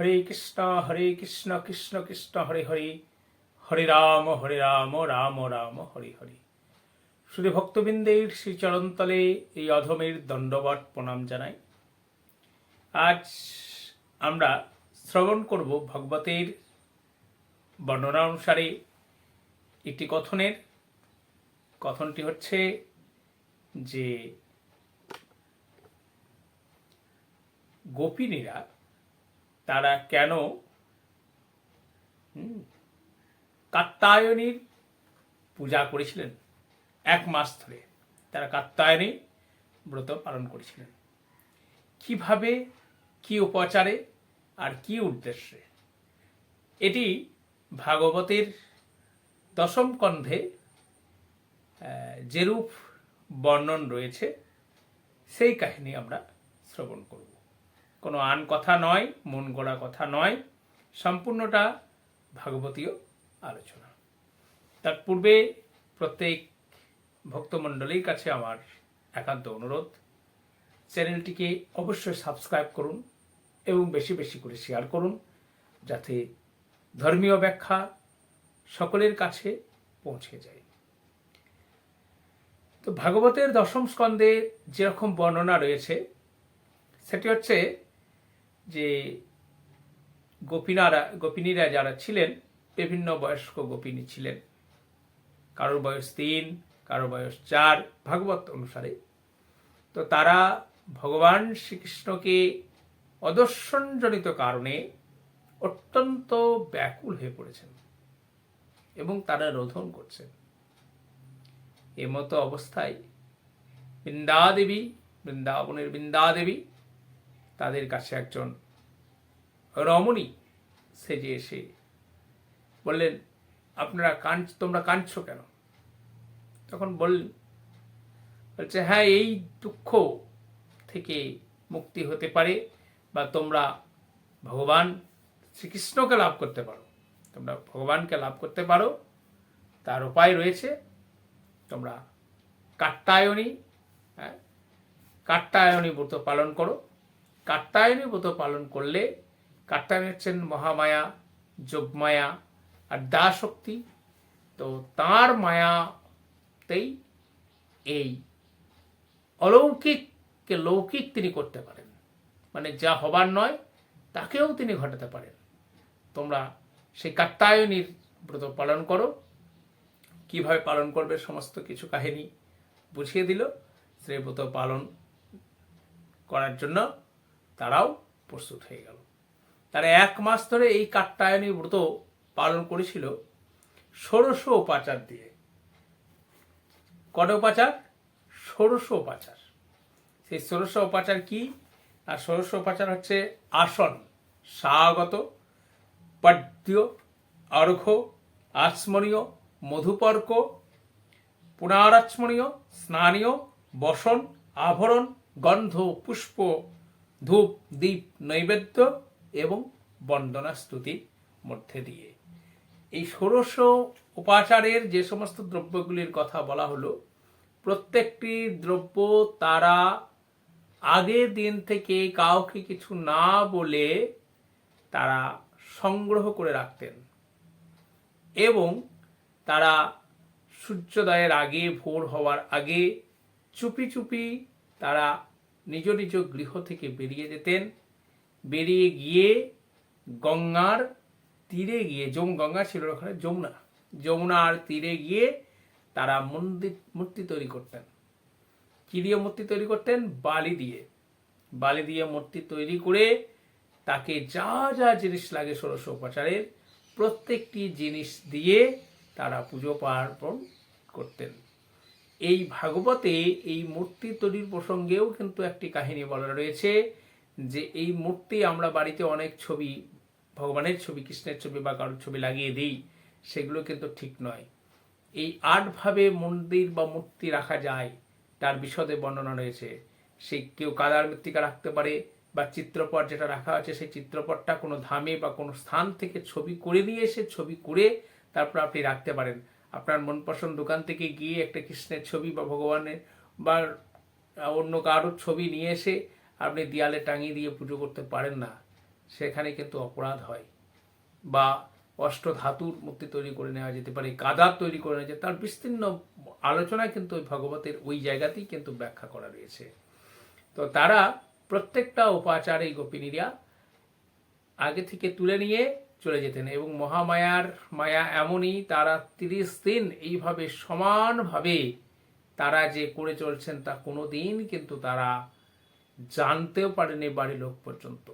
হরে কৃষ্ণ হরে কৃষ্ণ কৃষ্ণ কৃষ্ণ, হরে হরে। হরে রাম হরে রাম রাম রাম, হরে হরে। শুধু ভক্তবৃন্দের শ্রীচরণতলে এই অধমের দণ্ডবট প্রণাম জানাই। আজ আমরা শ্রবণ করব ভগবতের বর্ণনা অনুসারে একটি কথনের। কথনটি হচ্ছে যে গোপিনীরা তারা কেন? কাত্তায়নীর পূজা করেছিলেন এক মাস ধরে। তারা কাত্তায়নী ব্রত পালন করেছিলেন। কীভাবে, কি উপচারে আর কি উদ্দেশ্যে? এটি ভাগবতের দশম কন্ধে যেরূপ বর্ণন রয়েছে, সেই কাহিনী আমরা শ্রবণ করব। কোনো আন কথা নয়, মন গড়া কথা নয়। সম্পূর্ণটা ভাগবতীয় আলোচনা। তার পূর্বে প্রত্যেক ভক্তমণ্ডলীর কাছে আমার একান্ত অনুরোধ, চ্যানেলটিকে অবশ্যই সাবস্ক্রাইব করুন এবং বেশি বেশি করে শেয়ার করুন, যাতে ধর্মীয় ব্যাখ্যা সকলের কাছে পৌঁছে যায়। তো ভাগবতের দশম স্কন্ধে যেরকম বর্ণনা রয়েছে, সেটি হচ্ছে যে গোপিনারা, গোপিনীরা যারা ছিলেন, বিভিন্ন বয়স্ক গোপিনী ছিলেন। কারোর বয়স তিন, কারোর বয়স চার, ভাগবত অনুসারে। তো তারা ভগবান শ্রীকৃষ্ণকে অদর্শনজনিত কারণে অত্যন্ত ব্যাকুল হয়ে পড়েছেন এবং তারা রোধন করছেন। এমতো অবস্থায় বৃন্দাদেবী, বৃন্দাবনের বৃন্দাদেবী তাদের কাছে একজন রমণী সেজে এসে বললেন, আপনারা কাঁদ, তোমরা কাঁদছ কেন? তখন বললেন, বলছে হ্যাঁ এই দুঃখ থেকে মুক্তি হতে পারে বা তোমরা ভগবান শ্রীকৃষ্ণকে লাভ করতে পারো। তোমরা ভগবানকে লাভ করতে পারো, তার উপায় রয়েছে, তোমরা কাট্টায়নী হ্যাঁ কাত্তায়নী ব্রত পালন করো কাত্তায়নী ব্রত পালন করলে কাত্তায়নী হচ্ছেন মহামায়া, যোগমায়া আর দাশক্তি। তো তার মায়াতেই এই অলৌকিককে লৌকিক তিনি করতে পারেন। মানে যা হবার নয়, তাকেও তিনি ঘটাতে পারেন। তোমরা সেই কাত্তায়নীর ব্রত পালন করো। কীভাবে পালন করবে সমস্ত কিছু কাহিনী বুঝিয়ে দিল। সেই ব্রত পালন করার জন্য তারাও প্রস্তুত হয়ে গেল। তারা এক মাস ধরে এই কাত্তায়নী ব্রত পালন করেছিল ষোড়শ উপাচার দিয়ে। কত উপাচার? ষোড়শ উপাচার। সেই ষোড়শ উপাচার কি? আর ষোড়শ উপাচার হচ্ছে আসন স্বাগত পদ্য অর্ঘ আচমনীয় মধুপর্ক পুনরাচমনীয় স্নানীয়, বসন, আভরণ, গন্ধ, পুষ্প ধূপ, দীপ, নৈবেদ্য এবং বন্দনা স্তুতির মধ্যে দিয়ে। এই ষোড়শ উপাচারের যে সমস্ত দ্রব্যগুলির কথা বলা হলো, প্রত্যেকটি দ্রব্য তারা আগের দিন থেকে কাউকে কিছু না বলে তারা সংগ্রহ করে রাখতেন এবং তারা সূর্যোদয়ের আগে, ভোর হওয়ার আগে চুপি চুপি তারা নিজ নিজ গৃহ থেকে বেরিয়ে যেতেন। বেরিয়ে গিয়ে গঙ্গার তীরে গিয়ে যম গঙ্গা ছিল ওখানে যমুনা। যমুনার তীরে গিয়ে তারা মন্দির, মূর্তি তৈরি করতেন। কি দিয়ে মূর্তি তৈরি করতেন? বালি দিয়ে। বালি দিয়ে মূর্তি তৈরি করে তাকে যা যা জিনিস লাগে ষোড়শ উপাচারের প্রত্যেকটি জিনিস দিয়ে তারা পুজো পার্বণ করতেন। এই ভাগবতে এই মূর্তি তৈরির প্রসঙ্গেও কিন্তু একটি কাহিনী বলা রয়েছে যে এই মূর্তি আমরা বাড়িতে অনেক ছবি, ভগবানের ছবি, কৃষ্ণের ছবি বা কারোর ছবি লাগিয়ে দিই, সেগুলো কিন্তু ঠিক নয়। এই আটভাবে মন্দির বা মূর্তি রাখা যায়, তার বিশদে বর্ণনা রয়েছে। সে কেউ কাদার মৃত্তিকা রাখতে পারে বা চিত্রপট যেটা রাখা আছে, সেই চিত্রপটটা কোনো ধামে বা কোনো স্থান থেকে ছবি করে নিয়ে এসে ছবি করে তারপর আপনি রাখতে পারেন। আপনার মনপসন্দ দোকান থেকে গিয়ে একটা কৃষ্ণের ছবি বা ভগবানের বা অন্য কারোর ছবি নিয়ে এসে আপনি দেয়ালে টাঙিয়ে দিয়ে পুজো করতে পারেন না। সেখানে কিন্তু অপরাধ হয়। বা অষ্ট ধাতুর মূর্তি তৈরি করে নেওয়া যেতে পারে কাদার তৈরি করে নেওয়া যেতে তার বিস্তীর্ণ আলোচনা কিন্তু ওই ভগবতের ওই জায়গাতেই কিন্তু ব্যাখ্যা করা রয়েছে। তো তারা প্রত্যেকটা উপাচার গোপিনীরা আগে থেকে তুলে নিয়ে চলে যেতেন এবং মহামায়ার মায়া এমনই তারা তিরিশ দিন এইভাবে সমানভাবে তারা যে করে চলছেন তা কোনো দিন কিন্তু তারা জানতেও পারেনি বাড়ির লোক পর্যন্ত।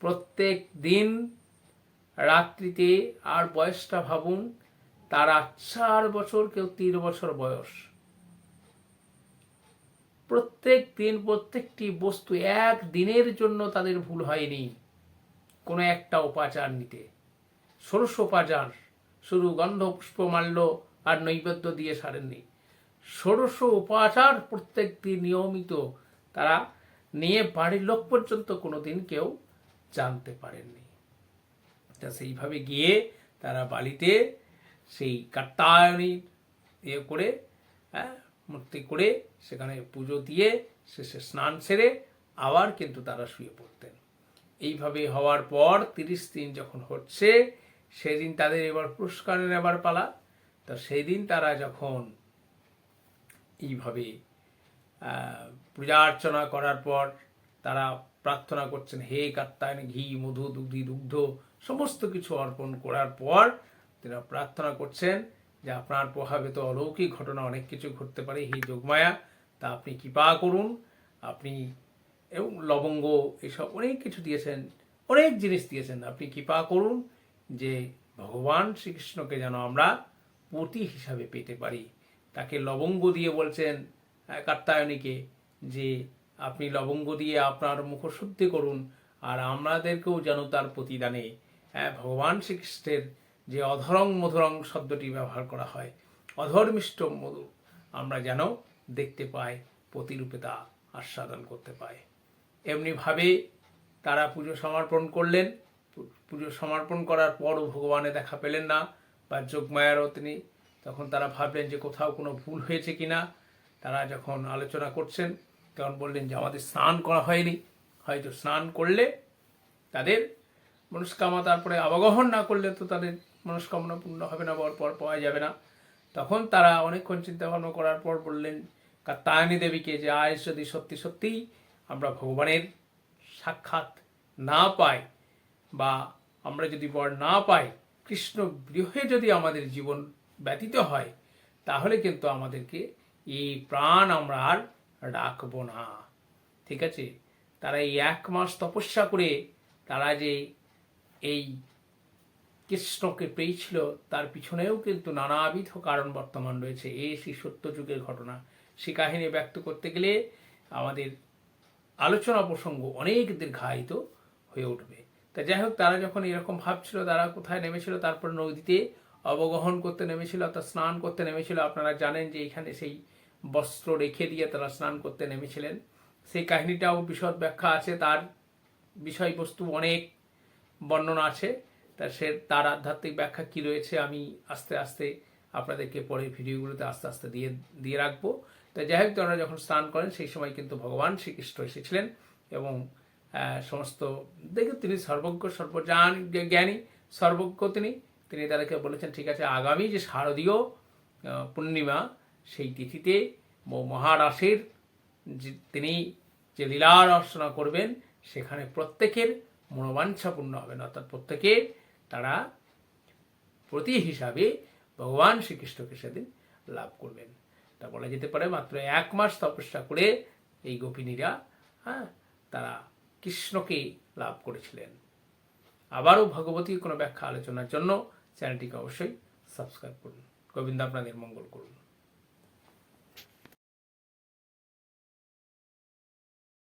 প্রত্যেক দিন রাত্রিতে আর বয়সটা ভাবুন, তারা চার বছর কেউ তিন বছর বয়স। প্রত্যেক দিন প্রত্যেকটি বস্তু এক দিনের জন্য তাদের ভুল হয়নি। কোনো একটা উপাচার নিতে। ষোড়শ উপাচার, শুধু গন্ধ পুষ্পমাল্য আর নৈবেদ্য দিয়ে সারেননি। ষোড়শ উপাচার প্রত্যেক দিন নিয়মিত তারা নিয়ে বাড়ির লোক পর্যন্ত কোনোদিন কেউ জানতে পারেননি। তা সেইভাবে গিয়ে তারা বালিতে সেই কাত্তায়নী ইয়ে করে হ্যাঁ মূর্তি করে সেখানে পুজো দিয়ে শেষে স্নান সেরে আবার কিন্তু তারা শুয়ে পড়তেন। এইভাবে হওয়ার পর তিরিশ দিন যখন হচ্ছে, সেদিন তাদের এবার পুরস্কার নেবার পালা। তো সেই দিন তারা যখন এইভাবে পূজা অর্চনা করার পর তারা প্রার্থনা করছেন, হে কাত্তায়ন ঘি, মধু, দুগ্ধি, দুগ্ধ, সমস্ত কিছু অর্পণ করার পর তারা প্রার্থনা করছেন যে আপনার প্রভাবে তো অলৌকিক ঘটনা, অনেক কিছু ঘটতে পারে, হে যোগমায়া, তা আপনি কৃপা করুন, আপনি এবং লবঙ্গ এসব অনেক কিছু দিয়েছেন অনেক জিনিস দিয়েছেন। আপনি কৃপা করুন যে ভগবান শ্রীকৃষ্ণকে যেন আমরা পতি হিসাবে পেতে পারি। তাকে লবঙ্গ দিয়ে বলছেন কাত্তায়নীকে যে আপনি লবঙ্গ দিয়ে আপনার মুখশুদ্ধি করুন আর আমাদেরকেও যেন তার প্রতিদানে। হ্যাঁ, ভগবান শ্রীকৃষ্ণের যে অধরং মধুরং শব্দটি ব্যবহার করা হয় অধর্মিষ্ট মধু আমরা যেন দেখতে পাই প্রতিরূপে তা আস্বাদন করতে পাই। এমনিভাবে তারা পুজো সমর্পণ করলেন। পুজো সমর্পণ করার পরও ভগবানে দেখা পেলেন না বা যোগমায়ারও তিনি তখন তারা ভাবলেন যে কোথাও কোনো ভুল হয়েছে কি না তারা যখন আলোচনা করছেন তখন বললেন যে আমাদের স্নান করা হয়নি। হয়তো স্নান করলে তাদের মনস্কামনা তারপরে আবাগহন না করলে তো তাদের মনস্কামনা পূর্ণ হবে না পর পাওয়া যাবে না। তখন তারা অনেকক্ষণ চিন্তা ভাবনা করার পর বললেন কাত্তায়নী দেবীকে যে আজ যদি সত্যি সত্যিই আমরা ভগবানের সাক্ষাৎ না পাই বা আমরা যদি বর না পাই, কৃষ্ণ গৃহে যদি আমাদের জীবন ব্যতীত হয়, তাহলে কিন্তু আমাদেরকে এই প্রাণ আমরা আর রাখব না। ঠিক আছে? তারা এই এক মাস তপস্যা করে, তারা যে এই কৃষ্ণকে পেয়েছিল, তার পিছনেও কিন্তু নানাবিধ কারণ বর্তমান রয়েছে। এই সেই সত্যযুগের ঘটনা। সে কাহিনী ব্যক্ত করতে গেলে আমাদের আলোচনা প্রসঙ্গ অনেক দীর্ঘায়িত হয়ে উঠবে। তা যাই হোক তারা যখন এরকম ভাবছিল তারা কোথায় নেমেছিল, তারপর নদীতে অবগহন করতে নেমেছিল, অর্থাৎ স্নান করতে নেমেছিল, আপনারা জানেন যে এখানে সেই বস্ত্র রেখে দিয়ে তারা স্নান করতে নেমেছিলেন। সেই কাহিনীটাও বিশদ ব্যাখ্যা আছে, তার বিষয়বস্তু অনেক বর্ণনা আছে। তা সে, তার আধ্যাত্মিক ব্যাখ্যা কি রয়েছে আমি আস্তে আস্তে আপনাদেরকে পরে ভিডিওগুলোতে আস্তে আস্তে দিয়ে দিয়ে রাখব। তা যাই হোক তারা যখন স্নান করেন, সেই সময় কিন্তু ভগবান শ্রীকৃষ্ণ এসেছিলেন এবং সমস্ত দেখে তিনি সর্বজ্ঞ সর্বজান জ্ঞানী, সর্বজ্ঞ তিনি। তিনি তাদেরকে বলেছেন, ঠিক আছে, আগামী যে শারদীয় পূর্ণিমা, সেই তিথিতে মহারাশের যে তিনি যে লীলার অর্চনা করবেন, সেখানে প্রত্যেকের মনোবাঞ্ছা পূর্ণ হবেন অর্থাৎ প্রত্যেকে তারা প্রতি হিসাবে ভগবান শ্রীকৃষ্ণকে সেদিন লাভ করবেন। তা বলা যেতে পারে মাত্র এক মাস তপস্যা করে এই গোপিনীরা হ্যাঁ তারা কৃষ্ণকে লাভ করেছিলেন। আবারও ভগবতী কোনো ব্যাখ্যা আলোচনার জন্য চ্যানেলটিকে অবশ্যই সাবস্ক্রাইব করুন। গোবিন্দ আপনাদের মঙ্গল করুন।